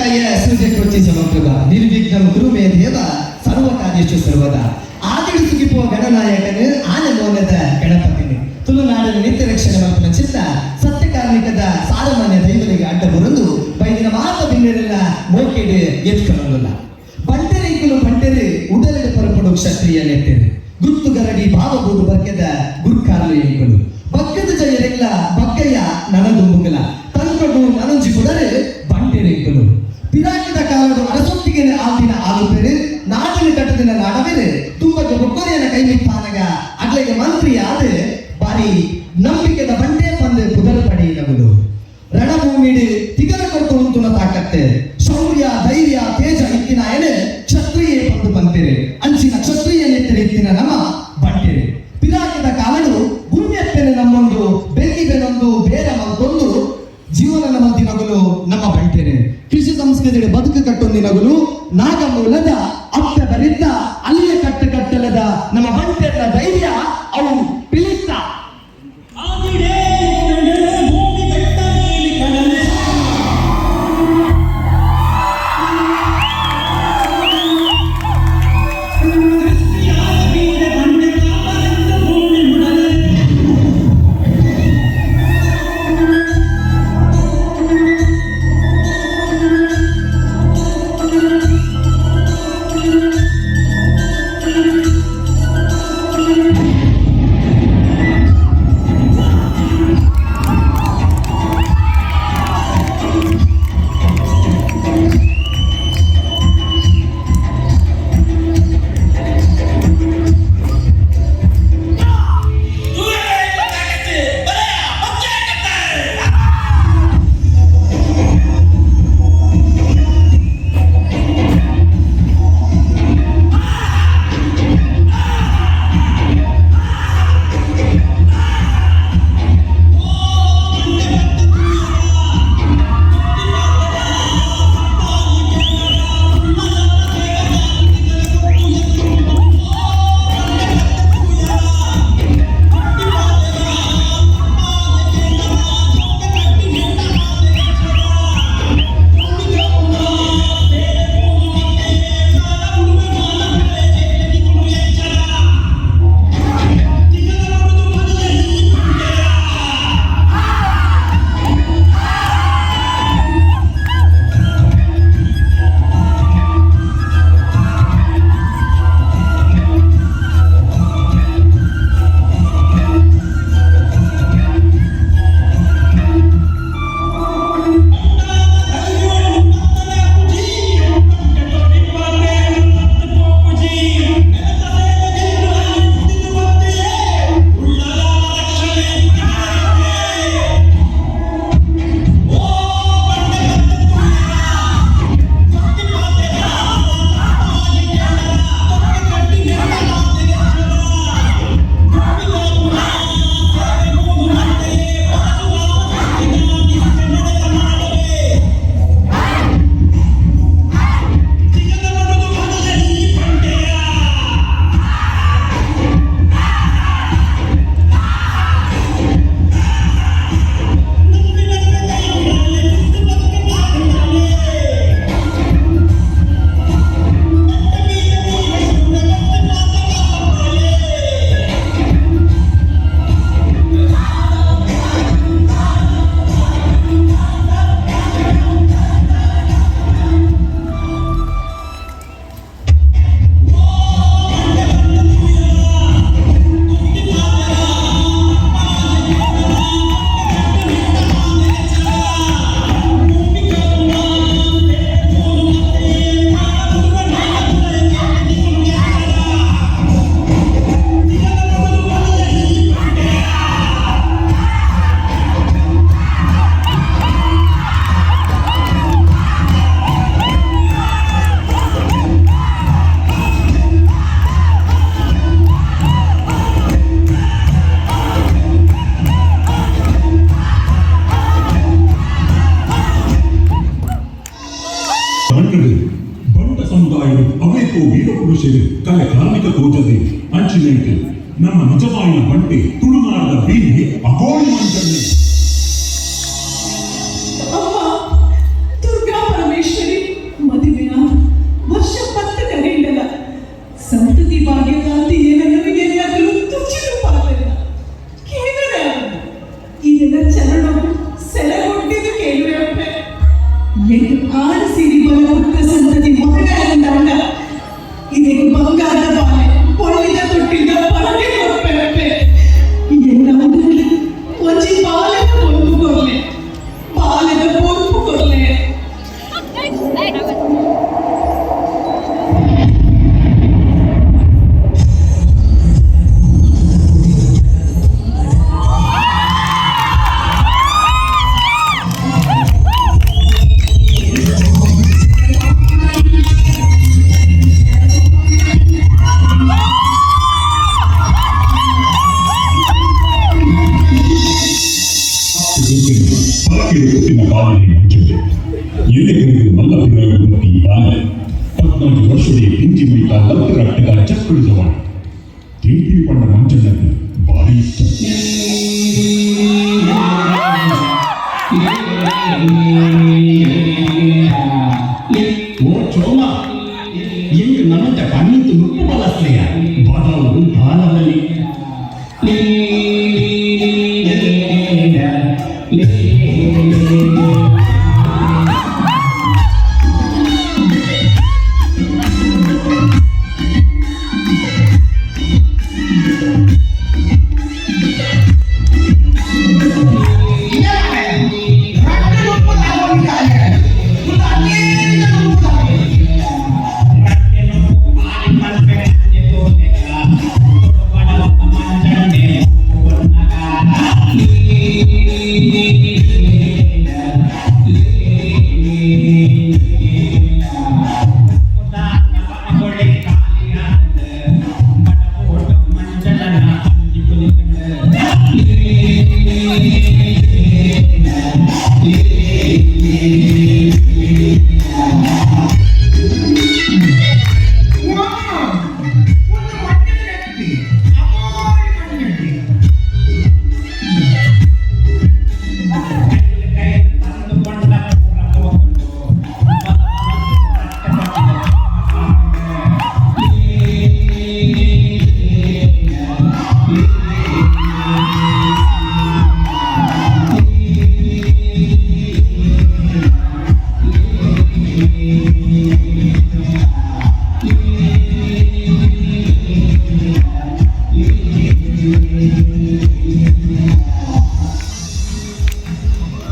ಕಾಯ ಸೂರ್ಯ ಕೊಚ್ಚಿ ಸಮಗ್ರದ ನಿರ್ವಿಘ್ನಂ ಗುರುಮೇ ದೇವ ಸರ್ವಕಾರ್ಯೇಶು ಸರ್ವದ. ಆದಿಡಿಸುಗಿಪ್ಪುವ ಗಣನಾಯಕನು ಆನೆ ಮೌನದ ಗಣಪತಿನಿ. ತುಳುನಾಡಿನ ನಿತ್ಯ ರಕ್ಷಣೆ ಮಲ್ಪನ ಚಿತ್ತ, ಸತ್ಯ ಕಾರ್ಮಿಕದ ಸಾರಮಾನ್ಯ ದೈವನಿಗೆ ಅಡ್ಡ ಬರಂದು ಬೈದಿನ ಮಾತ ಬಿಂಗರೆಲ್ಲ ಮೋಕೆಡೆ ಎತ್ಕೊಳ್ಳಲ್ಲ ಬಂಟೆರೆ ಇಕ್ಕಲು ಬಂಟೆರೆ ಉಡಲೆಡೆ ಪರಪಡು ಕ್ಷತ್ರಿಯ ನೆಟ್ಟೆರೆ. ಗುತ್ತು ಗರಡಿ ಭಾವಬೂದು ಬಗ್ಗೆದ ಗುರುಕಾರಲು ಎಂಗಳು ಬಗ್ಗದ ಜಯರೆಲ್ಲ ಬಗ್ಗಯ್ಯ ನನದುಂಬುಗಲ ಆದಿನ ಆಲುಪೆರೆ ನಾಡಿನ ಕಟ್ಟದಿನ ನಾಡಬೇರೆ ತುಂಬಕ್ಕೆ ಬೊಕ್ಕೊರೆಯನ ಕೈ ಮಿತ್ತಾನಗ ಅಗ್ಲೆಗೆ ಮಂತ್ರಿ ಆದೆ ಬಾರಿ ನಂಬಿಕೆದ ಬಂಡೆ ಪಂದೆ ಕುದರ ಪಡೆಯಿನಗಳು ರಣಭೂಮಿಡಿ ತಿಗರ ಕೊಟ್ಟು ಉಂತುನ ತಾಕತ್ತೆ আমরা রামচন্দ্র বাড়ি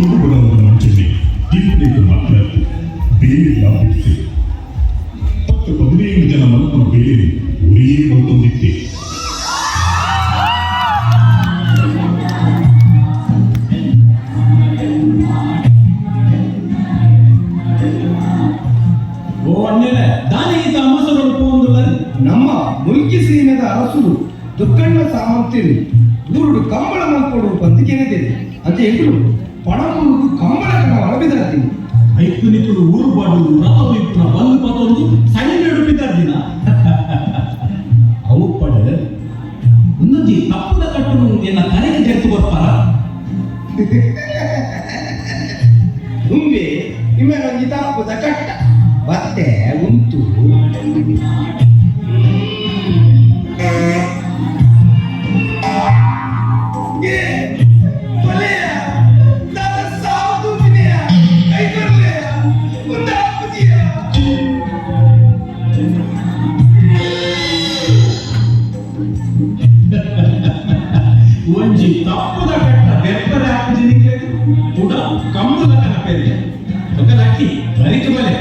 누구보다 కమ్ములకు నా పేరు అంతే నాకు ధరికమలే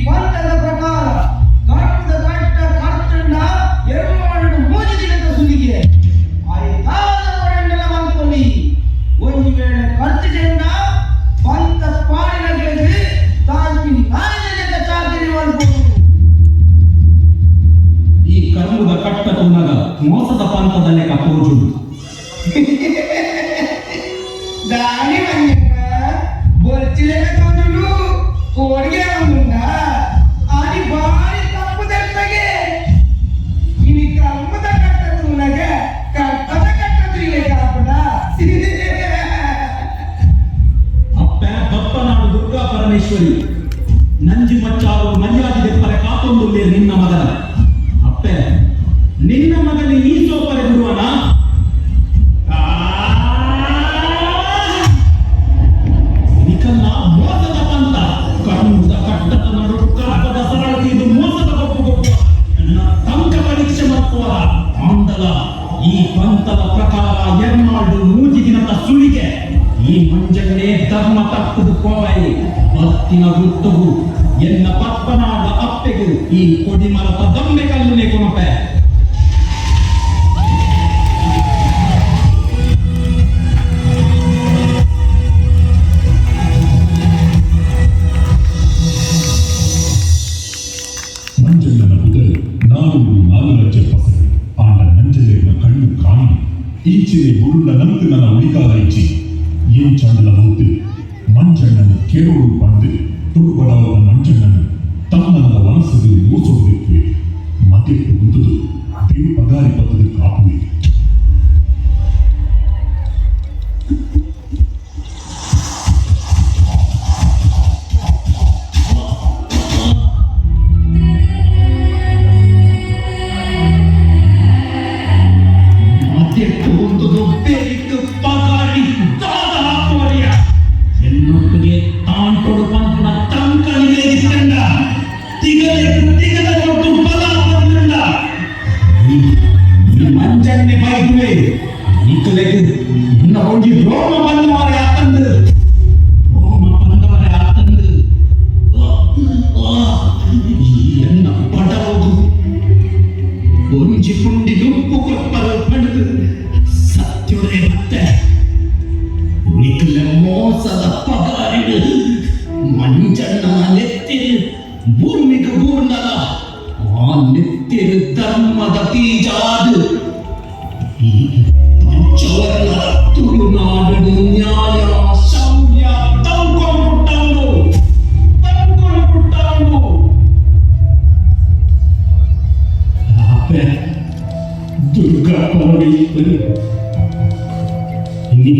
E quantas ಹುಟ್ಟುವು ಎನ್ನ ಪಪ್ಪನಾದ ಅಪ್ಪೆಗೂ ಈ ಕೊಡಿಮರದ ದೊಂಬೆ ಕಲ್ಲನೆ ಕೊನಪೆ. నీ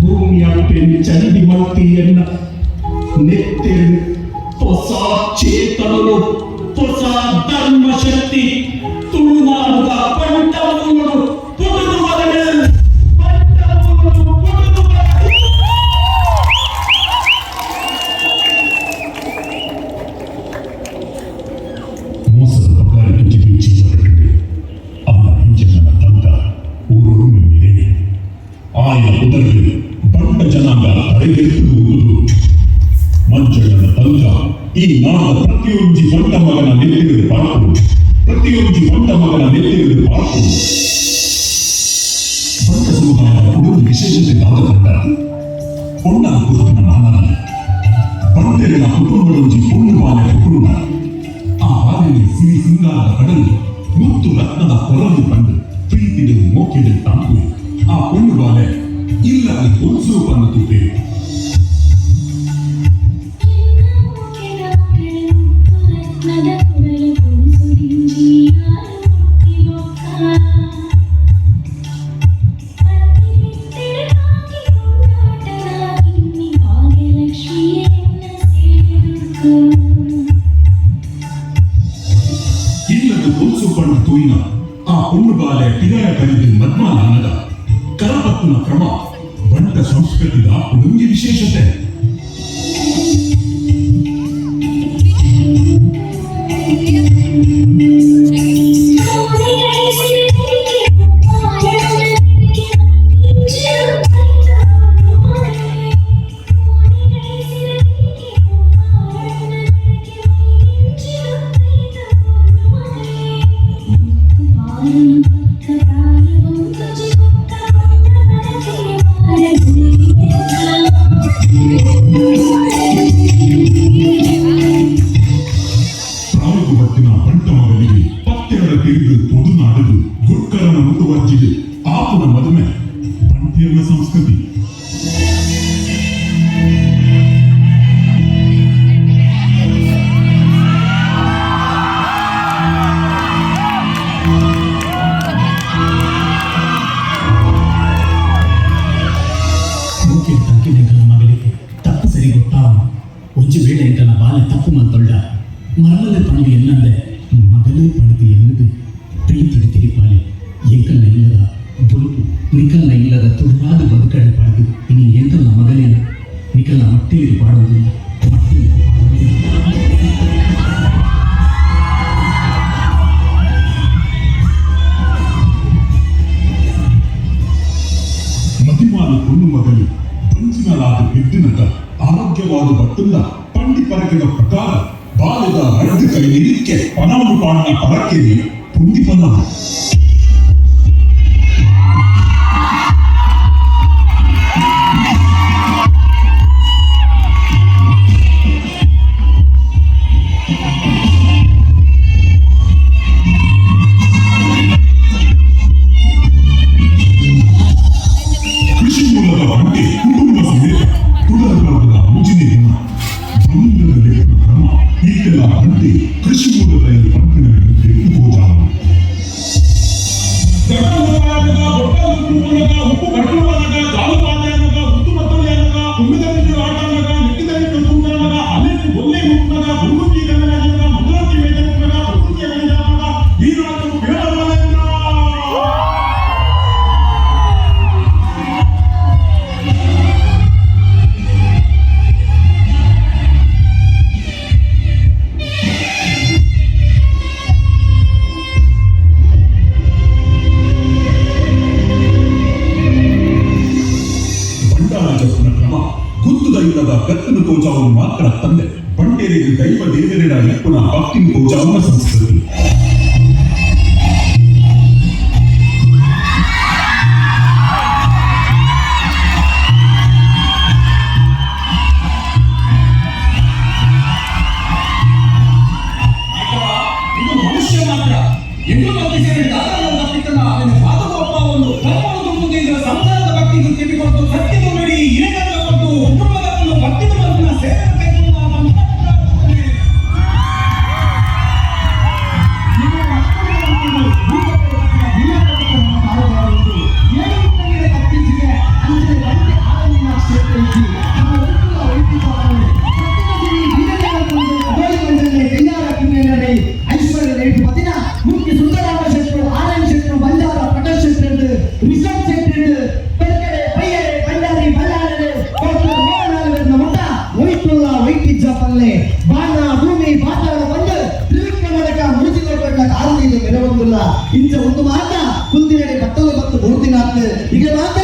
భూమి అంటే చండి మల్తి ఎన్న నెత్తేరు పొసాచే ಮಂಜಣ್ಣನ ತಂಕ ಈ ನಾದ ಪ್ರತಿಯೊಂದು ಹೊಂಟ ಮಗನ ನೆತ್ತಿರದ ಪಾಪು ಪ್ರತಿಯೊಂದು ಹೊಂಟ ಮಗನ ನೆತ್ತಿರದ ಪಾಪು ಬಂಟ ಸಮುದಾಯದ ಕುಡುವ ವಿಶೇಷತೆ ನಾದ ಕಂಡ ಪೊಣ್ಣ ಕುರುಪಿನ ನಾದ ಬಂಟೆಗಳ ಕುಟುಂಬದೊಂದು ಪೂರ್ಣವಾದ ಕುರುಣ ಆ ಆನೆ ಸಿರಿ ಸಿಂಗಾರದ ಕಡಲು ಮುತ್ತು ರತ್ನದ ಕೊರಲು ಕಂಡು ಪ್ರೀತಿಗೆ ಮೋಕಿದೆ ತಾಕು ಆ ಪೊಣ್ಣು ಇಲ್ಲ ಅಲ್ಲಿ ಹೊಂಸು ಬಂದು ಇದು ಎಲ್ಲಾದ ಮಗನೇ ಪಡೆದು ಎನ್ನುವುದು ಪ್ರೀತಿ ತಿರಿಪಾಲೆ ಏಕಲ್ಲ ಇಲ್ಲದ ಬದುಕು ನಿಕಲ್ಲ ಇಲ್ಲದ ತುಡಾದ ಬದುಕಡೆ ಪಡೆದು ಇನ್ನು ಎಂತಲ್ಲ ಮಗನೇನ ನಿಕಲ್ಲ ಮಟ್ಟಿಗೆ ಪಾಡುವುದಿಲ್ಲ ಮಟ್ಟಿಗೆ ಮದಿಮಾನ ಹೆಣ್ಣು ಮಗಲಿ ಪಂಚಿನಲಾದ ಬಿದ್ದಿನದ ಆರೋಗ್ಯವಾದ ಬಟ್ಟುಲ್ಲ ಪಂಡಿ ಪರಗಿನ ಪ್ರಕಾರ ബാധ്യത അടുത്ത് കഴിഞ്ഞിരിക്കെ പണം പാടുന്ന പറക്കരി പൊന്തിപ്പന്നാണ് ಬೆತ್ತದ ಕೋಜವನ್ನು ಮಾತ್ರ ತಂದೆ ಬಂಡೇರಿನ ದೈವ ದೇವರಿನ ಇಪ್ಪುನ ಭಕ್ತಿನ ಕೋಜವನ್ನು ಸಂಸ್ಥೆ ಒಂದು ಮಾತ ಕುಂತಿನಡಿ ಕತ್ತಲು ಬಂದು ಮೂರು ದಿನ ಆಗ್ತದೆ ಈಗ ಮಾತ್ರ